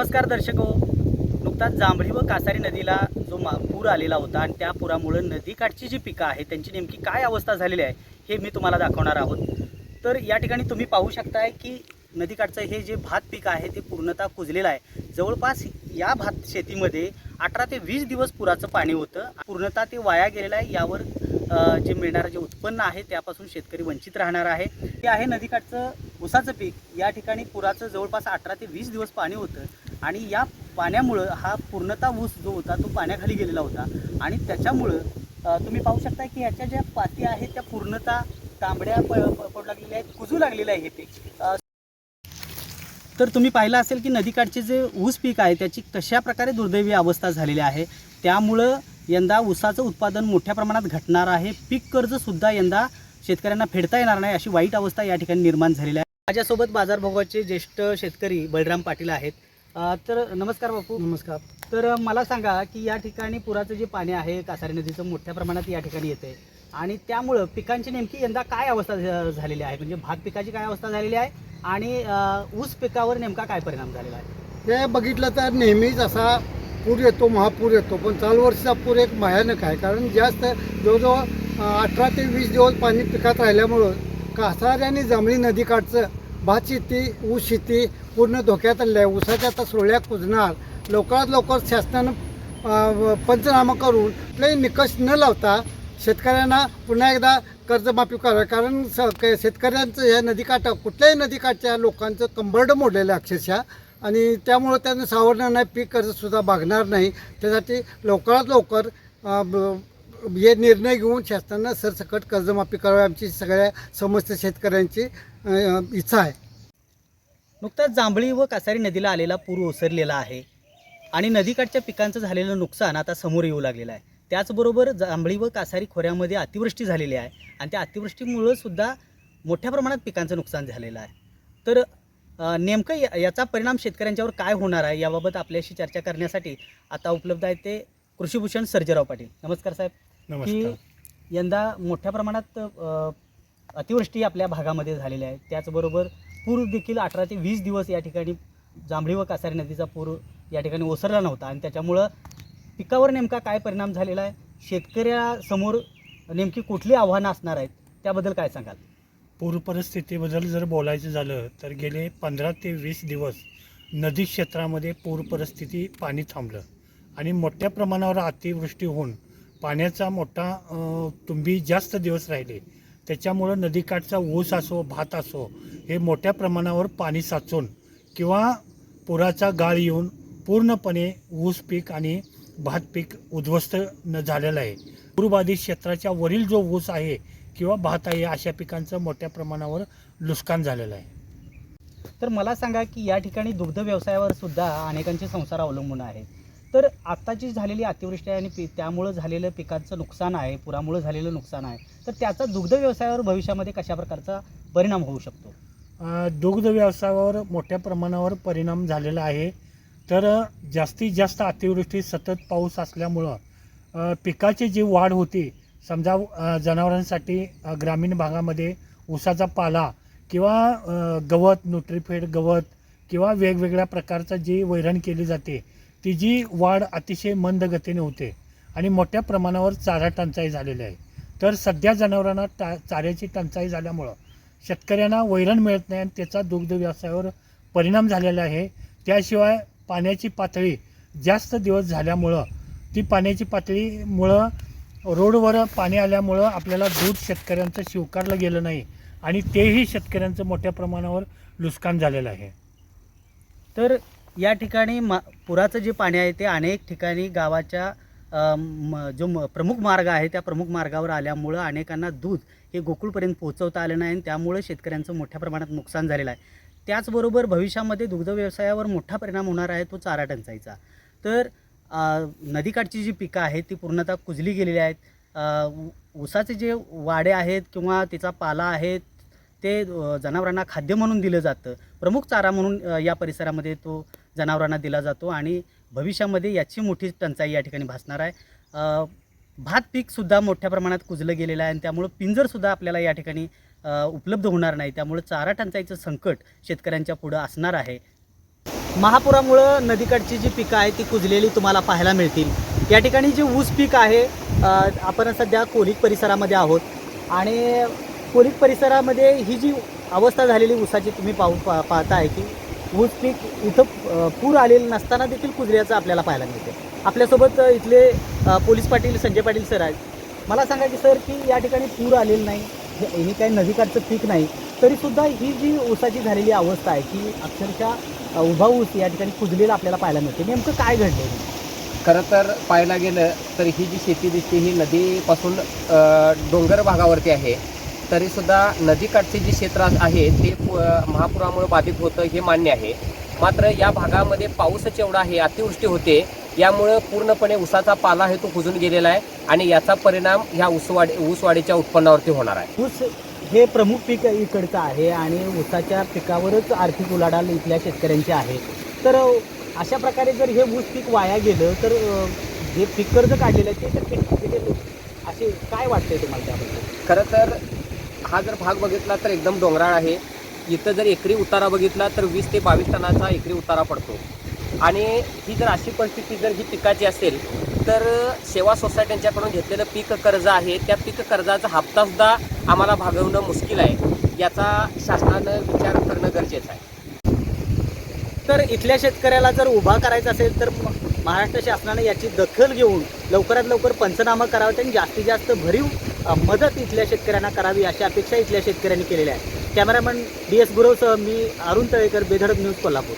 नमस्कार दर्शक. हो नुकताच जांभळी व कासारी नदीला जो मा पूर आलेला होता आणि त्या पुरामुळे नदीकाठची जी पिकं आहेत त्यांची नेमकी काय अवस्था झालेली आहे हे मी तुम्हाला दाखवणार आहोत. तर या ठिकाणी तुम्ही पाहू शकताय की नदीकाठचं हे जे भात पीक आहे ते पूर्णतः कुजलेलं आहे. जवळपास या भात शेतीमध्ये अठरा ते वीस दिवस पुराचं पाणी होतं. पूर्णतः ते वाया गेलेलं आहे यावर जे मिळणारं जे उत्पन्न आहे त्यापासून शेतकरी वंचित राहणार आहे. ते आहे नदीकाठचं ऊसाचं पीक. या ठिकाणी पुराचं जवळपास अठरा ते वीस दिवस पाणी होतं. आणि या पाण्यामुळं हा पूर्णतः ऊस जो होता तो पाण्याखाली गेलेला होता. आणि त्याच्यामुळं तुम्ही पाहू शकता की ह्याच्या ज्या पाती आहेत त्या पूर्णतः तांबड्या प प- पडू लागलेल्या आहेत कुजू लागलेलं आहे हे पीक. तर तुम्ही पाहिलं असेल की नदीकाठचे जे ऊस पीक आहे त्याची कशा प्रकारे दुर्दैवी अवस्था झालेली आहे त्यामुळं यंदा ऊसाचं उत्पादन मोठ्या प्रमाणात घटणार आहे. पीक कर्जसुद्धा यंदा शेतकऱ्यांना फेडता येणार नाही अशी वाईट अवस्था या ठिकाणी निर्माण झालेली आहे. माझ्यासोबत बाजारभोगाचे ज्येष्ठ शेतकरी बलराम पाटील आहेत. तर नमस्कार बापू. नमस्कार. तर मला सांगा की या ठिकाणी पुराचं जे पाणी आहे कासारी नदीचं मोठ्या प्रमाणात या ठिकाणी येते आणि त्यामुळं पिकांची नेमकी यंदा काय अवस्था झालेली आहे? म्हणजे भात पिकाची काय अवस्था झालेली आहे? आणि ऊस पिकावर नेमका काय परिणाम झालेला आहे? हे बघितलं तर नेहमीच असा पूर येतो महापूर येतो पण चालू वर्षीचा पूर एक भयानक आहे. कारण जास्त जवळजवळ अठरा ते वीस दिवस पाणी पिकात राहिल्यामुळं कासार आणि जांभळी नदीकाठचं भात शेती ऊस शेती पूर्ण धोक्यात आलेलं आहे. ऊसाच्या आता सोळ्या कुजणार. लवकरात लवकर शासनानं पंचनामा करून कुठलाही निकष न लावता शेतकऱ्यांना पुन्हा एकदा कर्जमाफी करा कारण स शेतकऱ्यांचं ह्या नदीकाठा कुठल्याही नदीकाठच्या लोकांचं कंबरडं मोडलेलं आहे अक्षरशः. आणि त्यामुळं त्यांना सावरणार नाही पीक कर्जसुद्धा मागणार नाही. त्यासाठी लवकरात लवकर ब- हे निर्णय घेऊन शासनानं सरसकट कर्जमाफी करावी आमची सगळ्या समस्त शेतकऱ्यांची इच्छा आहे. नुकताच जांभळी व कासारी नदीला आलेला पूर ओसरलेला आहे आणि नदीकाठच्या पिकांचं झालेलं नुकसान आता समोर येऊ लागलेलं आहे. त्याचबरोबर जांभळी व कासारी खोऱ्यामध्ये अतिवृष्टी झालेली आहे आणि त्या अतिवृष्टीमुळं सुद्धा मोठ्या प्रमाणात पिकांचं नुकसान झालेलं आहे. तर नेमकं या- याचा परिणाम शेतकऱ्यांच्यावर काय होणार आहे याबाबत आपल्याशी चर्चा करण्यासाठी आता उपलब्ध आहेत ते कृषीभूषण सर्जेराव पाटील. नमस्कार साहेब. की यंदा मोठ्या प्रमाणात अतिवृष्टी आपल्या भागामध्ये झालेली आहे त्याचबरोबर पूर देखील अठरा ते वीस दिवस या ठिकाणी जांभळी व कासारी नदीचा पूर या ठिकाणी ओसरला नव्हता आणि त्याच्यामुळं पिकावर नेमका काय परिणाम झालेला आहे? शेतकऱ्यासमोर नेमकी कुठली आव्हानं असणार आहेत? त्याबद्दल काय सांगाल? पूर परिस्थितीबद्दल जर बोलायचं झालं तर गेले पंधरा ते वीस दिवस नदी क्षेत्रामध्ये पूर परिस्थिती पाणी थांबलं. आणि मोठ्या प्रमाणावर अतिवृष्टी होऊन पाण्याचा मोठा तुंबी जास्त दिवस राहिले. त्याच्यामुळं नदीकाठचा ऊस असो भात असो हे मोठ्या प्रमाणावर पाणी साचून किंवा पुराचा गाळ येऊन पूर्णपणे ऊस पीक आणि भात पीक उद्ध्वस्त न झालेलं आहे. पूरबाधित क्षेत्राच्या वरील जो ऊस आहे किंवा भात आहे अशा पिकांचं मोठ्या प्रमाणावर नुकसान झालेलं आहे. तर मला सांगा की या ठिकाणी दुग्ध व्यवसायावर सुद्धा अनेकांचे संसार अवलंबून आहेत तर आत्ताची झालेली अतिवृष्टी आणि पी त्यामुळं झालेलं पिकांचं नुकसान आहे पुरामुळं झालेलं नुकसान आहे तर त्याचा दुग्ध व्यवसायावर भविष्यामध्ये कशा प्रकारचा परिणाम होऊ शकतो? दुग्ध व्यवसायावर मोठ्या प्रमाणावर परिणाम झालेला आहे. तर जास्तीत जास्त अतिवृष्टी सतत पाऊस असल्यामुळं पिकाची जी वाढ होती समजा जनावरांसाठी ग्रामीण भागामध्ये ऊसाचा पाला किंवा गवत न्यूट्रीफेड गवत किंवा वेगवेगळ्या प्रकारचं जी वैरण केली जाते ती जी वाढ अतिशय मंद गतीने होते आणि मोठ्या प्रमाणावर चारा टंचाई झालेली आहे. तर सध्या जनावरांना टा चाऱ्याची टंचाई झाल्यामुळं शेतकऱ्यांना वैरण मिळत नाही आणि त्याचा दुग्ध व्यवसायावर परिणाम झालेला आहे. त्याशिवाय पाण्याची पातळी जास्त दिवस झाल्यामुळं ती पाण्याची पातळीमुळं रोडवर पाणी आल्यामुळं आपल्याला दूध शेतकऱ्यांचं स्वीकारलं गेलं नाही आणि तेही शेतकऱ्यांचं मोठ्या प्रमाणावर नुकसान झालेलं आहे. तर या ठिकाणी मा पुराचं जे पाणी आहे ते अनेक ठिकाणी गावाच्या म- जो म- प्रमुख मार्ग आहे त्या प्रमुख मार्गावर आल्यामुळं अनेकांना दूध हे गोकुळपर्यंत पोहोचवता आलं नाही आणि त्यामुळे शेतकऱ्यांचं मोठ्या प्रमाणात नुकसान झालेलं आहे. त्याचबरोबर भविष्यामध्ये दुग्ध व्यवसायावर मोठा परिणाम होणार आहे तो चारा टंचाईचा. तर नदीकाठची जी पिकं आहेत ती पूर्णतः कुजली गेलेली आहेत. ऊसाचे जे वाडे आहेत किंवा तिचा पाला आहे ते जनावरांना खाद्य म्हणून दिलं जातं. प्रमुख चारा म्हणून या परिसरामध्ये तो जनावरांना दिला जातो आणि भविष्यामध्ये याची मोठी टंचाई या ठिकाणी भासणार आहे. भात पीकसुद्धा मोठ्या प्रमाणात कुजलं गेलेलं आहे आणि त्यामुळं पिंजरसुद्धा आपल्याला या ठिकाणी उपलब्ध होणार नाही. त्यामुळं चारा टंचाईचं संकट शेतकऱ्यांच्या पुढं असणार आहे. महापुरामुळं नदीकाठची जी पिकं आहेत ती कुजलेली तुम्हाला पाहायला मिळतील. या ठिकाणी जे ऊस पीक आहे आपण सध्या कोलिक परिसरामध्ये आहोत. आणि कोलिक परिसरामध्ये ही जी अवस्था झालेली ऊसाची तुम्ही पाहू पा पाहताय की ऊस पीक इथं पूर आलेलं नसताना देखील कुजल्याचं आपल्याला पाहायला मिळते. आपल्यासोबत इथले पोलीस पाटील संजय पाटील सर आहेत. मला सांगा की सर की या ठिकाणी पूर आलेलं नाही हे हे काही नदीकाठचं पीक नाही. तरीसुद्धा ही जी ऊसाची झालेली अवस्था आहे की अक्षरशः उभा ऊस या ठिकाणी कुजलेला आपल्याला पाहायला मिळते. नेमकं काय घडलं खरं तर पाहायला गेलं तर ही जी शेती दिसते ही नदीपासून डोंगर भागावरती आहे. तरीसुद्धा नदीकाठचे जे क्षेत्र आहे ते पु- महापुरामुळे बाधित होतं हे मान्य आहे. मात्र या भागामध्ये पाऊसच एवढा आहे अतिवृष्टी होते यामुळं पूर्णपणे ऊसाचा पाला आहे तो कुजून गेलेला आहे आणि याचा परिणाम ह्या ऊसवाढी ऊसवाढीच्या उत्पन्नावरती होणार आहे. ऊस हे प्रमुख पीक इकडचं आहे आणि ऊसाच्या पिकावरच आर्थिक उलाढाल इथल्या शेतकऱ्यांची आहे. तर अशा प्रकारे जर हे ऊस पीक वाया गेलं तर जे पीक कर्ज काढलेलं आहे ते तर म्हणजे असे काय वाटतंय तुम्हाला त्याबद्दल? खरं तर हा जर भाग बघितला तर एकदम डोंगराळ आहे. इथं जर एकरी उतारा बघितला तर वीस ते बावीस टनाचा एकरी उतारा पडतो. आणि ही जर अशी परिस्थिती जर ही पिकाची असेल तर सेवा सोसायट्यांच्याकडून घेतलेलं पीक कर्ज आहे. त्या पीक कर्जाचा हप्तासुद्धा आम्हाला भागवणं मुश्किल आहे याचा शासनानं विचार करणं गरजेचं आहे. तर इथल्या शेतकऱ्याला जर उभा करायचा असेल तर म- महाराष्ट्र शासनाने याची दखल घेऊन लवकरात लवकर पंचनामा करावा आणि जास्तीत जास्त भरीव मदत इथल्या शेतकऱ्यांना करावी अशी अपेक्षा इथल्या शेतकऱ्यांनी केलेली आहे. कॅमेरामॅन डी एस गुरवसह मी अरुण तळेकर बेधडक न्यूज कोल्हापूर.